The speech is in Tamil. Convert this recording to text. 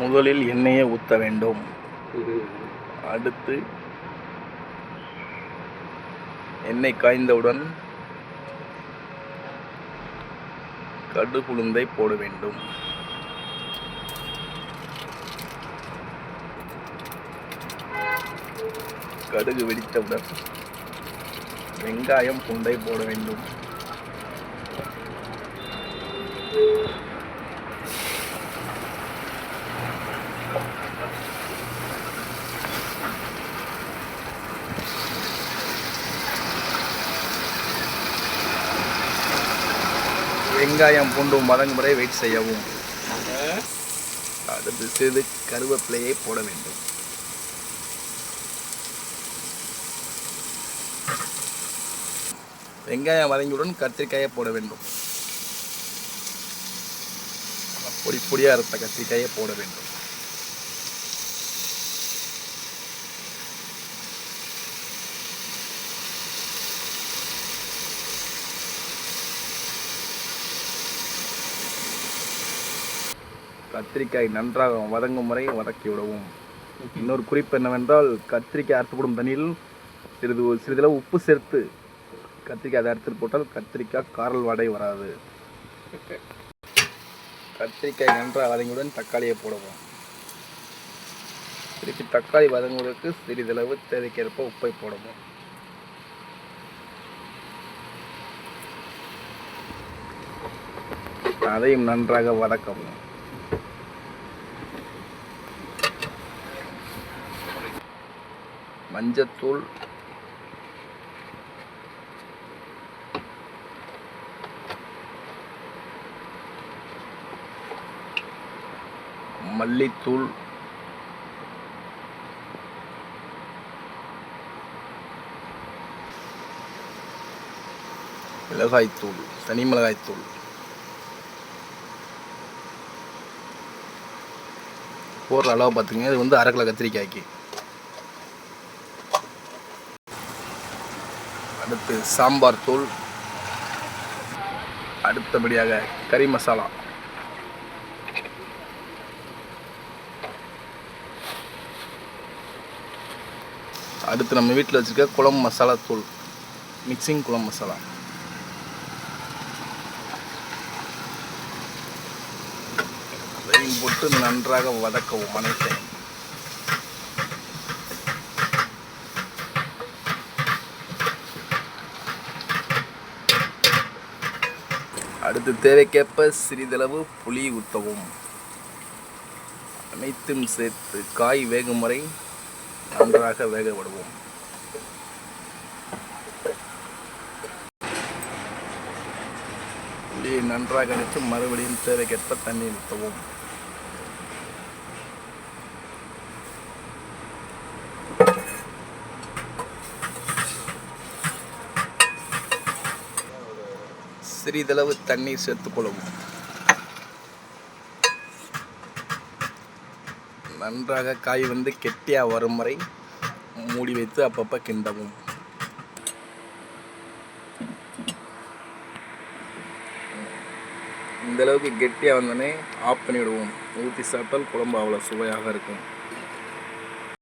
முதலில் எண்ணெயை ஊற்ற வேண்டும். அடுத்து எண்ணெய் காய்ந்தவுடன் கடுகுளுந்தை போட வேண்டும். கடுகு வெடித்தவுடன் வெங்காயம் பூண்டை போட வேண்டும். வெங்காயம் பூண்டும் வதங்கும் வரை வெயிட் செய்யவும். அடுத்து சிறிது கருவேப்பிலையை போட வேண்டும். வெங்காயம் வதங்கியுடன் கத்திரிக்காயை போட வேண்டும். பொடி பொடியாக இருந்த கத்திரிக்காயை போட வேண்டும். கத்திரிக்காய் நன்றாக வதங்கும் வரை வதக்கி விடவும். இன்னொரு குறிப்பு என்னவென்றால் கத்திரிக்காய் அறுத்துப்படும் தண்ணியில் சிறிது சிறிதளவு உப்பு சேர்த்து கத்திரிக்காய் அதை அறுத்துட்டு போட்டால் கத்திரிக்காய் காரல் வாடை வராது. கத்திரிக்காய் நன்றாக வதங்கியுடன் தக்காளியை போடுவோம். திருப்பி தக்காளி வதங்குவதற்கு சிறிதளவு தேவைக்கேற்ப உப்பை போடுவோம். அதையும் நன்றாக வதக்கவும். மஞ்சத்தூள். மல்லித்தூள். மிளகாய்த்தூள் தனி மிளகாய்த்தூள். போடுற அளவு பார்த்துங்க இது வந்து அரை கிலோ கத்திரிக்காய்க்கு. அடுத்து சாம்பார் தூள் அடுத்தபடியாக கறி மசாலா. அடுத்து நம்ம வீட்டில் வச்சுருக்க குழம்பு மசாலா தூள் மிக்சிங் குழம்பு மசாலா. அதையும் போட்டு நன்றாக வதக்கவும் அனைத்தையும். அடுத்து தேவைக்கேற்ப சிறிதளவு புளி ஊற்றவும் அனைத்தும் சேர்த்து காய் வேகும் வரை நன்றாக வேக விடுவோம். புளியை நன்றாக அணைத்து மறுபடியும் தேவைக்கேற்ப தண்ணீர் ஊற்றவும் சிறிதளவு தண்ணீர் சேர்த்துக்கொள்ளவும் நன்றாக காய் வந்து கெட்டியாக வரும் வரை மூடி வைத்து அப்பப்போ கிண்டவும். இந்தளவுக்கு கெட்டியாக வந்தோடனே ஆஃப் பண்ணிவிடுவோம் ஊற்றி சாப்பிட்டால் குழம்பு அவ்வளோ சுவையாக இருக்கும்.